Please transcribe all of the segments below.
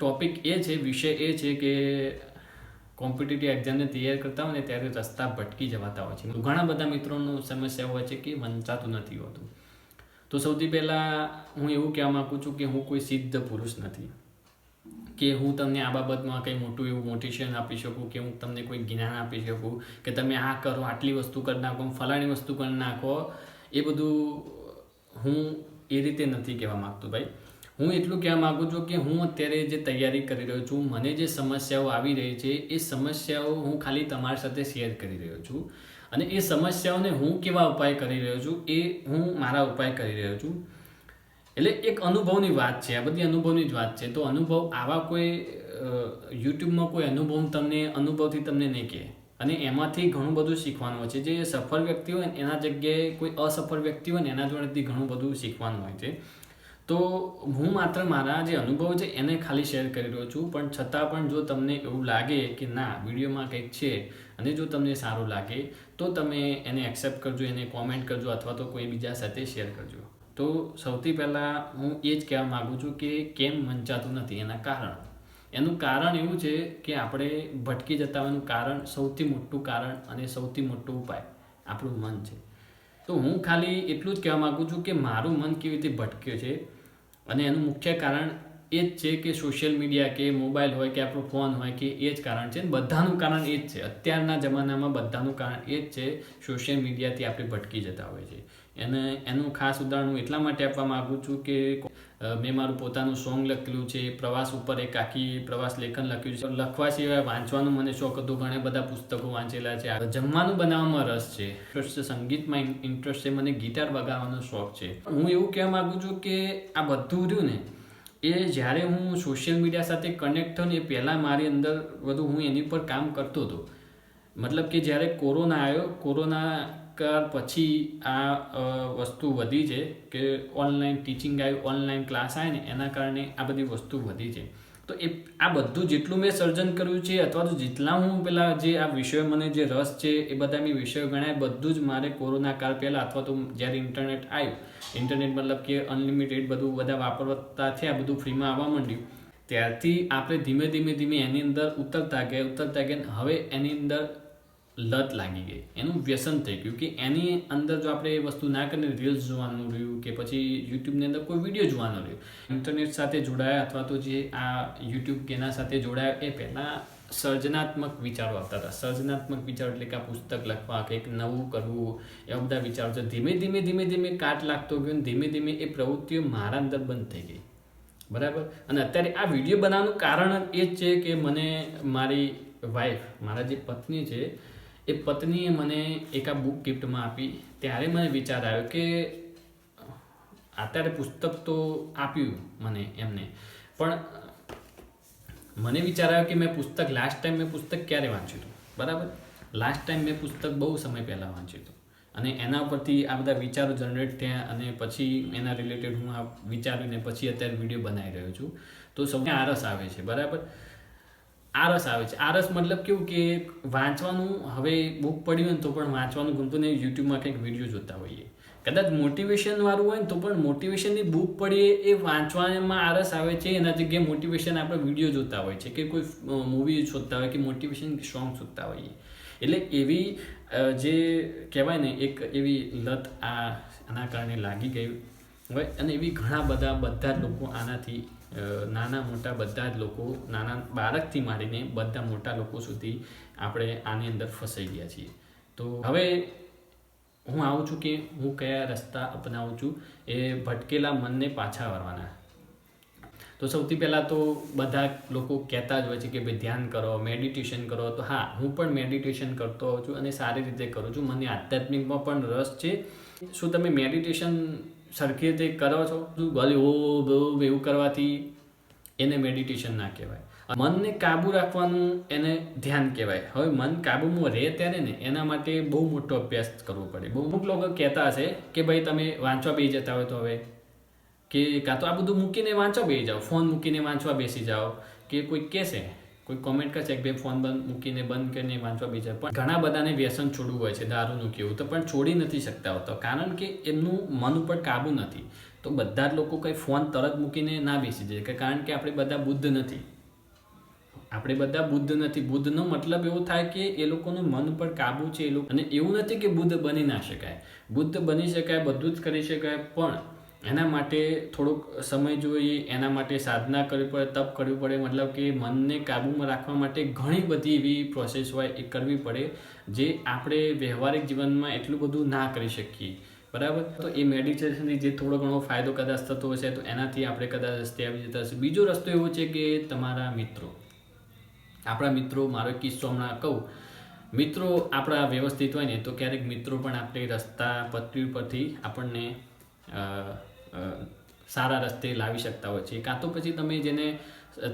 Topic એ છે, વિષય એ છે કે કોમ્પિટિટિવ એક્ઝામને તૈયાર કરતા હોય ને ત્યારે રસ્તા ભટકી જવાતા હોય છે. ઘણા બધા મિત્રોનું સમસ્યા હોય છે કે વંચાતું નથી હોતું. તો સૌથી પહેલાં હું એવું કહેવા માગું છું કે હું કોઈ સિદ્ધ પુરુષ નથી. કે હું તમને આ બાબતમાં કંઈ મોટું એવું મોટિવેશન આપી શકું કે હું તમને કોઈ જ્ઞાન આપી શકું કે તમે આ કરો, આટલી વસ્તુ કરી નાખો ફલાણી વસ્તુ કરી નાખો, એ બધું હું એ રીતે નથી કહેવા માગતો ભાઈ. હું એટલું કહેવા માગું છું કે હું અત્યારે જે તૈયારી કરી રહ્યો છું, મને જે સમસ્યાઓ આવી રહી છે, એ સમસ્યાઓ હું ખાલી તમારી સાથે શેર કરી રહ્યો છું. અને એ સમસ્યાઓને હું કેવા ઉપાય કરી રહ્યો છું, એ હું મારા ઉપાય કરી રહ્યો છું. એટલે એક અનુભવની વાત છે, આ બધી અનુભવની જ વાત છે. તો અનુભવ, આવા કોઈ યુટ્યુબમાં કોઈ અનુભવ તમને, અનુભવથી તમને નહીં કહે. અને એમાંથી ઘણું બધું શીખવાનું હોય છે. જે સફળ વ્યક્તિ હોય એના જગ્યાએ કોઈ અસફળ વ્યક્તિ હોય ને, એના જોડેથી ઘણું બધું શીખવાનું હોય છે. તો હું માત્ર મારા જે અનુભવ છે એને ખાલી શેર કરી રહ્યો છું, પણ છતાં પણ જો તમને એવું લાગે કે ના, વિડીયોમાં કંઈક છે અને જો તમને સારું લાગે, તો તમે એને એક્સેપ્ટ કરજો, એને કોમેન્ટ કરજો અથવા તો કોઈ બીજા સાથે શેર કરજો. તો સૌથી પહેલાં હું એ જ કહેવા માગું છું કે કેમ વંચાતું નથી એના કારણ. એનું કારણ એવું છે કે આપણે ભટકી જતા હોવાનું કારણ સૌથી મોટું કારણ અને સૌથી મોટો ઉપાય આપણું મન છે. તો હું ખાલી એટલું જ કહેવા માગું છું કે મારું મન કેવી રીતે ભટક્યું છે અને એનું મુખ્ય કારણ એ જ છે કે સોશિયલ મીડિયા કે મોબાઈલ હોય કે આપણો ફોન હોય કે એ જ કારણ છે. બધાનું કારણ એ જ છે. અત્યારના જમાનામાં બધાનું કારણ એ જ છે સોશિયલ મીડિયાથી આપણે ભટકી જતા હોય છે. એને, એનું ખાસ ઉદાહરણ હું એટલા માટે આપવા માગું છું કે મેં મારું પોતાનું સોંગ લખેલું છે, પ્રવાસ ઉપર એક આખી પ્રવાસ લેખન લખ્યું છે. લખવા સિવાય વાંચવાનું મને શોખ હતો. ઘણા બધા પુસ્તકો વાંચેલા છે. જમવાનું બનાવવામાં રસ છે. ઇન્ટરેસ્ટ સંગીતમાં ઇન્ટરેસ્ટ છે, મને ગિટાર વગાવવાનો શોખ છે. હું એવું કહેવા માગું છું કે આ બધું રહ્યું ને, એ જ્યારે હું સોશિયલ મીડિયા સાથે કનેક્ટ થયો ને, એ પહેલાં મારી અંદર બધું હું એની પર કામ કરતો હતો. મતલબ કે જ્યારે કોરોના આવ્યો, કોરોના કાળ પછી આ વસ્તુ વધી છે કે ઓનલાઈન ટીચિંગ આવ્યું ઓનલાઈન ક્લાસ આવે ને એના કારણે આ બધી વસ્તુ વધી છે. તો એ, આ બધું જેટલું મેં સર્જન કર્યું છે અથવા તો જેટલા હું પેલા જે આ વિષયો મને જે રસ છે એ બધા મેં વિષયો ગણાય, બધું જ મારે કોરોના કાળ પહેલાં અથવા તો જ્યારે ઇન્ટરનેટ આવ્યું ઇન્ટરનેટ મતલબ કે અનલિમિટેડ બધું બધા વાપરતા થયા, બધું ફ્રીમાં આવવા માંડ્યું. ત્યારથી આપણે ધીમે ધીમે ધીમે એની અંદર ઉતરતા ગયા ઉતરતા ગયા હવે એની અંદર લત લાગી ગઈ. એનું વ્યસન થઈ ગયું કે એની અંદર જો આપણે એ વસ્તુ ના કરીને રીલ્સ જોવાનું રહ્યું કે પછી યુટ્યુબની અંદર કોઈ વીડિયો જોવાનો રહ્યો. ઇન્ટરનેટ સાથે જોડાયા અથવા તો જે આ યુટ્યુબ કે એના સાથે જોડાયા એ પહેલાં સર્જનાત્મક વિચારો આવતા હતા. સર્જનાત્મક વિચારો એટલે કે આ પુસ્તક લખવા કંઈક નવું કરવું, એવા બધા વિચારો છે. ધીમે ધીમે ધીમે ધીમે કાટ લાગતો ગયો અને ધીમે ધીમે એ પ્રવૃત્તિઓ મારા અંદર બંધ થઈ ગઈ. બરાબર? અને અત્યારે આ વીડિયો બનાવવાનું કારણ એ જ છે કે મને મારી વાઈફ મારા જે પત્ની છે એ પત્નીએ મને એક આ બુક ગિફ્ટમાં આપી. ત્યારે મને વિચાર આવ્યો કે અત્યારે પુસ્તક તો આપ્યું મને એમને. પણ, મને વિચાર આવ્યો કે મેં પુસ્તક લાસ્ટ ટાઈમ મેં પુસ્તક ક્યારે વાંચ્યું હતું? બરાબર? લાસ્ટ ટાઈમ મેં પુસ્તક બહુ સમય પહેલાં વાંચ્યું હતું. અને એના પરથી આ બધા વિચારો જનરેટ થયા અને પછી એના રિલેટેડ હું આ વિચારીને પછી અત્યારે વીડિયો બનાવી રહ્યો છું. તો સૌને આરસ આવે છે, બરાબર? આરસ આવે છે. આરસ મતલબ કેવું કે વાંચવાનું, હવે બુક પડ્યું હોય તો પણ વાંચવાનું ગમતું નહીં, યુટ્યુબમાં કંઈક વીડિયો જોતા હોઈએ. કદાચ મોટિવેશનવાળું હોય ને તો પણ મોટિવેશનની બુક પડીએ એ વાંચવામાં આરસ આવે છે, એના જગ્યાએ મોટિવેશન આપણે વીડિયો જોતા હોય છે કે કોઈ મૂવી શોધતા હોય કે મોટિવેશન સોંગ શોધતા હોઈએ. એટલે એવી જે કહેવાય ને, એક એવી લત આ, આના કારણે લાગી ગઈ હોય અને એવી ઘણા બધા બધા જ લોકો આનાથી નાના મોટા બધા જ લોકો, નાના બાળકથી માંડીને બધા મોટા લોકો સુધી આપણે આની અંદર ફસાઈ ગયા છીએ. તો હવે હું આવું છું કે હું કયા રસ્તા અપનાવું છું એ ભટકેલા મનને પાછા વળવાના તો સૌથી પહેલાં તો બધા લોકો કહેતા જ હોય છે કે ભાઈ ધ્યાન કરો મેડિટેશન કરો. તો હા, હું પણ મેડિટેશન કરતો હોઉં છું અને સારી રીતે કરું છું. મને આધ્યાત્મિકમાં પણ રસ છે. શું તમે મેડિટેશન સરખી રીતે કરો છો? શું ભલે ઓ બહુ એવું કરવાથી એને મેડિટેશન ના કહેવાય. મનને કાબુ રાખવાનું એને ધ્યાન કહેવાય. હવે મન કાબુમાં રહે ત્યારે ને એના માટે બહુ મોટો અભ્યાસ કરવો પડે. બહુ અમુક લોકો કહેતા હશે કે ભાઈ તમે વાંચવા બેસી જતા હોય તો હવે. કે કાં તો આ બધું મૂકીને વાંચવા બેસી જાઓ. ફોન મૂકીને વાંચવા બેસી જાઓ. કે કોઈ કહેશે કોઈ કોમેન્ટ કરશે કે ભાઈ ફોન બંધ મૂકીને બંધ કરીને વાંચવા બેસી પણ ઘણા બધાને વ્યસન છોડવું હોય છે દારૂનું કેવું તો, પણ છોડી નથી શકતા હોતા. કારણ કે એમનું મન ઉપર કાબુ નથી. તો બધા જ લોકો કંઈ ફોન તરત મૂકીને ના બેસી જાય. કે કારણ કે આપણે બધા બુદ્ધ નથી. આપણે બધા બુદ્ધ નથી. બુદ્ધનો મતલબ એવો થાય કે એ લોકોનું મન ઉપર કાબુ છે એ લોકો. અને એવું નથી કે બુદ્ધ બની ના શકાય. બુદ્ધ બની શકાય, બધું જ કરી શકાય, પણ એના માટે થોડોક સમય જોઈએ, એના માટે સાધના કરવી પડે, તપ કરવી પડે, મતલબ કે મનને કાબૂમાં રાખવા માટે ઘણી બધી એવી પ્રોસેસ હોય, એ કરવી પડે, જે આપણે વ્યવહારિક જીવનમાં એટલું બધું ના કરી શકીએ. બરાબર? તો એ મેડિટેશનથી જે થોડો ઘણો ફાયદો કદાચ થતો હશે, તો એનાથી આપણે કદાચ રસ્તે આવી જતા હશે. બીજો રસ્તો એવો છે કે તમારા મિત્રો. આપણા મિત્રો, મારો કિસ્સો હમણાં કહું. મિત્રો આપણા વ્યવસ્થિત હોય ને, તો ક્યારેક મિત્રો પણ આપણે રસ્તા, પથરી પરથી આપણને સારા રસ્તે લાવી શકતા હોય છે. કાં તો પછી તમે જેને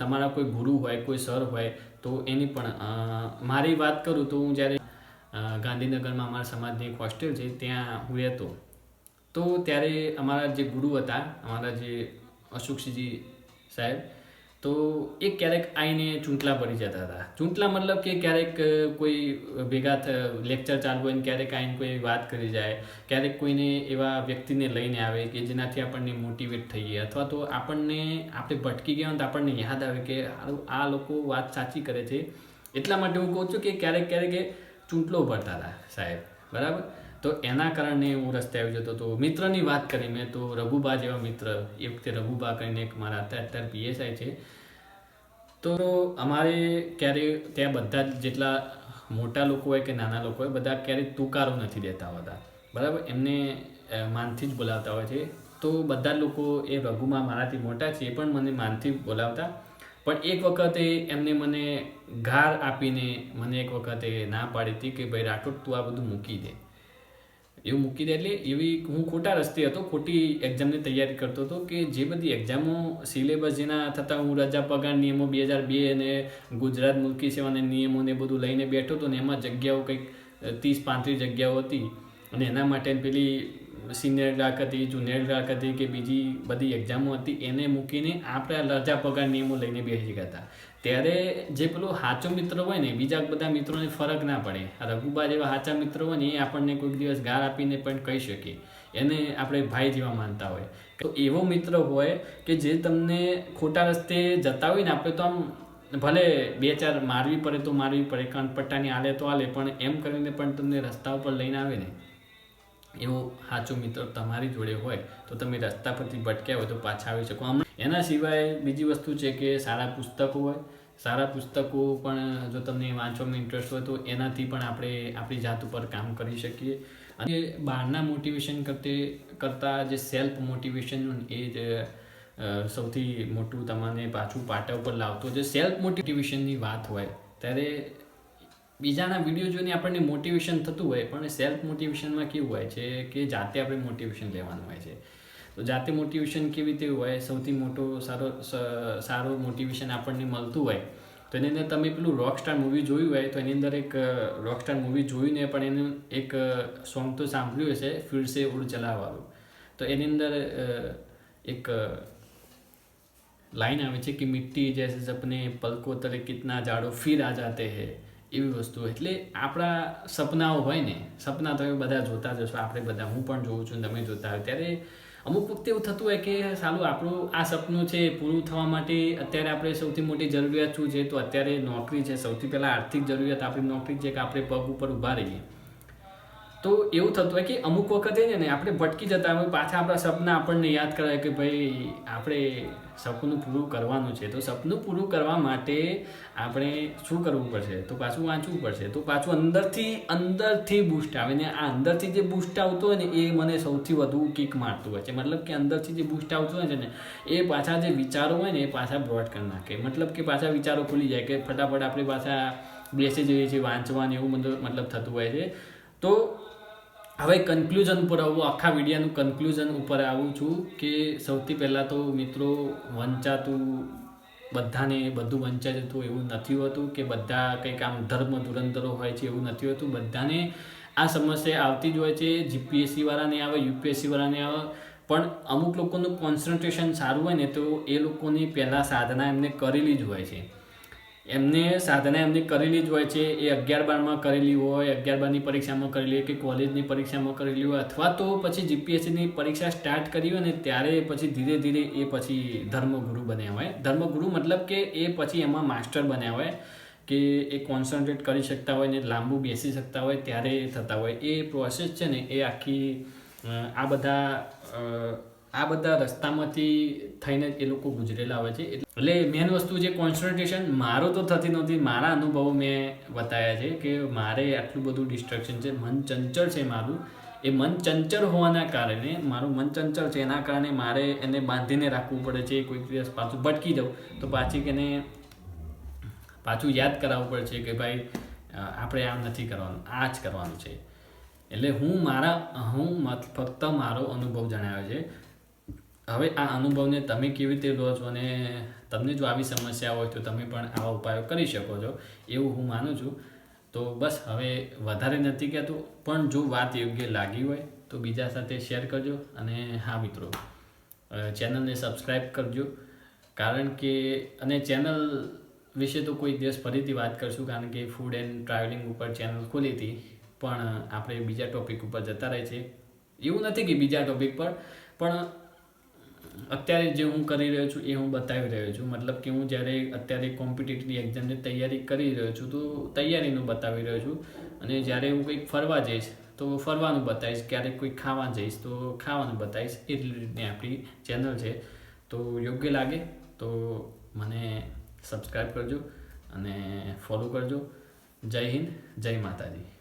તમારા કોઈ ગુરુ હોય, કોઈ સર હોય, તો એની પણ મારી વાત કરું તો હું જ્યારે ગાંધીનગરમાં અમારા સમાજની એક હોસ્ટેલ છે, ત્યાં હું રહેતો, તો ત્યારે અમારા જે ગુરુ હતા, અમારા જે અશોકસિંહજી સાહેબ તો એ ક્યારેક આવીને ચૂંટલા પડી જતા હતા. ચૂંટલા મતલબ કે ક્યારેક કોઈ ભેગા લેક્ચર ચાલુ હોય ને ક્યારેક આવીને કોઈ વાત કરી જાય, ક્યારેક કોઈને એવા વ્યક્તિને લઈને આવે કે જેનાથી આપણને મોટિવેટ થઈએ અથવા તો આપણને, આપણે ભટકી ગયા તો આપણને યાદ આવે કે આ લોકો વાત સાચી કરે છે. એટલા માટે હું કહું છું કે ક્યારેક ક્યારેક એ ચૂંટલો ભરતા હતા સાહેબ. બરાબર? તો એના કારણે હું રસ્તે આવી જતો હતો. મિત્રની વાત કરી મેં તો રઘુબા જેવા મિત્ર એ વખતે રઘુબા કરીને એક મારા અત્યારે અત્યારે પીએસઆઈ છે. તો અમારે ક્યારે, ત્યાં બધા જ જેટલા મોટા લોકો હોય કે નાના લોકો હોય, બધા ક્યારેય તુકારો નથી દેતા હોતા. બરાબર? એમને માનથી જ બોલાવતા હોય છે. તો બધા લોકો એ રઘુમાં મારાથી મોટા છે એ પણ મને માનથી બોલાવતા. પણ એક વખતે એમને મને ગાર આપીને મને એક વખતે ના પાડી હતી કે, ભાઈ, રાઠોડ, તું આ બધું મૂકી દે. એવું મૂકી દે એટલે એવી હું ખોટા રસ્તે હતો, ખોટી એક્ઝામની તૈયારી કરતો હતો કે જે બધી એક્ઝામો સિલેબસ જેના થતાં હું રજા પગાર નિયમો બે હજાર બે અને ગુજરાત મુલકી સેવાના નિયમોને બધું લઈને બેઠો હતો ને એમાં જગ્યાઓ કંઈક ત્રીસ પાંત્રીસ જગ્યાઓ હતી. અને એના માટે પેલી સિનિયર ગ્રાહક હતી જુનિયર ગ્રાહક હતી કે બીજી બધી એક્ઝામો હતી, એને મૂકીને આપણે રજા પગાર નિયમો લઈને બેસી ગયા હતા. ત્યારે જે પેલો સાચો મિત્ર હોય ને, બીજા બધા મિત્રોને ફરક ના પડે. રઘુબા જેવા સાચા મિત્રો હોય ને, એ આપણને કોઈક દિવસ ગાર આપીને પણ કહી શકીએ એને આપણે ભાઈ જેવા માનતા હોય. તો એવો મિત્ર હોય કે જે તમને ખોટા રસ્તે જતા હોય ને, આપણે તો આમ ભલે બે ચાર મારવી પડે તો મારવી પડે કણપટ્ટાની આલે તો આલે, પણ એમ કરીને પણ તમને રસ્તા ઉપર લઈને આવે ને એવો સાચો મિત્ર તમારી જોડે હોય તો તમે રસ્તા પરથી ભટક્યા હોય તો પાછા આવી શકો. આમ એના સિવાય બીજી વસ્તુ છે કે સારા પુસ્તકો હોય, સારા પુસ્તકો પણ જો તમને વાંચવામાં ઇન્ટરેસ્ટ હોય તો એનાથી પણ આપણે આપણી જાત ઉપર કામ કરી શકીએ. અને બહારના મોટિવેશન કરતે, કરતાં જે સેલ્ફ મોટિવેશન એ જ સૌથી મોટું તમને પાછું પાટા ઉપર લાવતો. જે સેલ્ફ મોટિવેશનની વાત હોય, ત્યારે બીજાના વીડિયો જોઈને આપણને મોટિવેશન થતું હોય, પણ સેલ્ફ મોટિવેશનમાં કેવું હોય છે કે જાતે આપણે મોટિવેશન લેવાનું હોય છે. તો જાતે મોટિવેશન કેવી રીતે હોય, સૌથી મોટો સારો સારું મોટિવેશન આપણને મળતું હોય, તો એની અંદર તમે પેલું રોકસ્ટાર મૂવી જોયું હોય, તો એની અંદર એક રોકસ્ટાર મૂવી જોયું ને પણ એનું એક સોંગ તો સાંભળ્યું હશે, ફિર સે ઉડ ચલાવવાળું તો એની અંદર એક લાઈન આવે છે કે મિટ્ટી જૈસે સપને પલકો તરે કિતના જાડો ફિર આ જાતે હૈ. એવી વસ્તુ. એટલે આપણા સપનાઓ હોય ને, સપના તમે બધા જોતા જશો આપણે બધા, હું પણ જોઉં છું તમે જોતા હોય. ત્યારે અમુક વખતે એવું થતું હોય કે સારું આપણું આ સપનું છે પૂરું થવા માટે અત્યારે આપણે સૌથી મોટી જરૂરિયાત શું છે? તો અત્યારે નોકરી છે. સૌથી પહેલાં આર્થિક જરૂરિયાત આપણી નોકરી છે કે આપણે પગ ઉપર ઊભા રહીએ. તો એવું થતું હોય કે અમુક વખતે છે ને આપણે ભટકી જતા હોય, પાછા આપણા સપના આપણને યાદ કરાય કે ભાઈ, આપણે સપનું પૂરું કરવાનું છે. તો સપનું પૂરું કરવા માટે આપણે શું કરવું પડશે? તો પાછું વાંચવું પડશે. તો પાછું અંદરથી અંદરથી બૂસ્ટ આવે ને આ અંદરથી જે બૂસ્ટ આવતું હોય ને, એ મને સૌથી વધુ કિક મારતું હોય છે. મતલબ કે અંદરથી જે બૂસ્ટ આવતો હોય છે ને, એ પાછા જે વિચારો હોય ને, એ પાછા બ્રોડ કરી નાખે. મતલબ કે પાછા વિચારો ખુલી જાય કે ફટાફટ આપણે પાછા બેસી જઈએ છીએ, વાંચવાનું એવું મતલબ થતું હોય છે. તો હવે કન્ક્લુઝન ઉપર આવું, આખા વિડીયાનું કન્ક્લુઝન ઉપર આવું છું કે સૌથી પહેલાં તો મિત્રો વંચાતું બધાને બધું વંચાઈ જતું એવું નથી હોતું કે બધા કંઈક આમ ધર્મ ધુરંધરો હોય છે એવું નથી હોતું. બધાને આ સમસ્યા આવતી જ હોય છે. જીપીએસસી વાળાને આવે યુપીએસસી વાળાને આવે. પણ અમુક લોકોનું કોન્સન્ટ્રેશન સારું હોય ને તો એ લોકોની પહેલાં સાધના એમને કરેલી જ હોય છે. એમને સાધના એમની કરેલી જ હોય છે. એ અગિયાર બારમાં કરેલી હોય, અગિયાર બારની પરીક્ષામાં કરેલી હોય કે કોલેજની પરીક્ષામાં કરેલી હોય અથવા તો પછી જીપીએસસીની પરીક્ષા સ્ટાર્ટ કરી હોય ને ત્યારે પછી ધીરે ધીરે એ પછી ધર્મગુરુ બન્યા હોય. ધર્મગુરુ મતલબ કે એ પછી એમાં માસ્ટર બન્યા હોય કે એ કોન્સન્ટ્રેટ કરી શકતા હોય ને લાંબુ બેસી શકતા હોય ત્યારે થતા હોય. એ પ્રોસેસ છે ને એ આખી આ બધા આ બધા રસ્તામાંથી થઈને એ લોકો ગુજરેલા હોય છે. એટલે મેન વસ્તુ જે કોન્સન્ટ્રેશન મારો તો થતી નહોતી, મારા અનુભવો મેં બતાવ્યા છે કે મારે આટલું બધું ડિસ્ટ્રક્શન છે, મન ચંચળ છે મારું. એ મન ચંચળ હોવાના કારણે, મારું મન ચંચળ છે એના કારણે મારે એને બાંધીને રાખવું પડે છે, કોઈક દિવસ પાછું ભટકી જાઉં તો પાછી એને પાછું યાદ કરાવવું પડે છે કે ભાઈ આપણે આમ નથી કરવાનું, આ જ કરવાનું છે. એટલે હું મારા હું ફક્ત મારો અનુભવ જણાવ્યો છે. હવે આ અનુભવને તમે કેવી રીતે લો છો અને તમને જો આવી સમસ્યા હોય તો તમે પણ આવા ઉપાયો કરી શકો છો, એવું હું માનું છું. તો બસ હવે વધારે નથી કહેતું, પણ જો વાત યોગ્ય લાગી હોય તો બીજા સાથે શેર કરજો અને હા મિત્રો ચેનલને સબસ્ક્રાઈબ કરજો. કારણ કે, અને ચેનલ વિશે તો કોઈ દિવસ ફરીથી વાત કરશું, કારણ કે ફૂડ એન્ડ ટ્રાવેલિંગ ઉપર ચેનલ ખોલી હતી, પણ આપણે બીજા ટોપિક ઉપર જતા રહે છે. એવું નથી કે બીજા ટોપિક પર, પણ અત્યારે જે હું કરી રહ્યો છું એ હું બતાવી રહ્યો છું. મતલબ કે હું જ્યારે અત્યારે કોમ્પિટિટિવ એક્ઝામની તૈયારી કરી રહ્યો છું, તો તૈયારીનું બતાવી રહ્યો છું. અને જ્યારે હું કંઈક ફરવા જઈશ, તો ફરવાનું બતાવીશ. ક્યારેક કોઈ ખાવા જઈશ, તો ખાવાનું બતાવીશ. એ રીતની આપણી ચેનલ છે. તો યોગ્ય લાગે તો મને સબસ્ક્રાઈબ કરજો અને ફોલો કરજો. જય હિન્દ, જય માતાજી.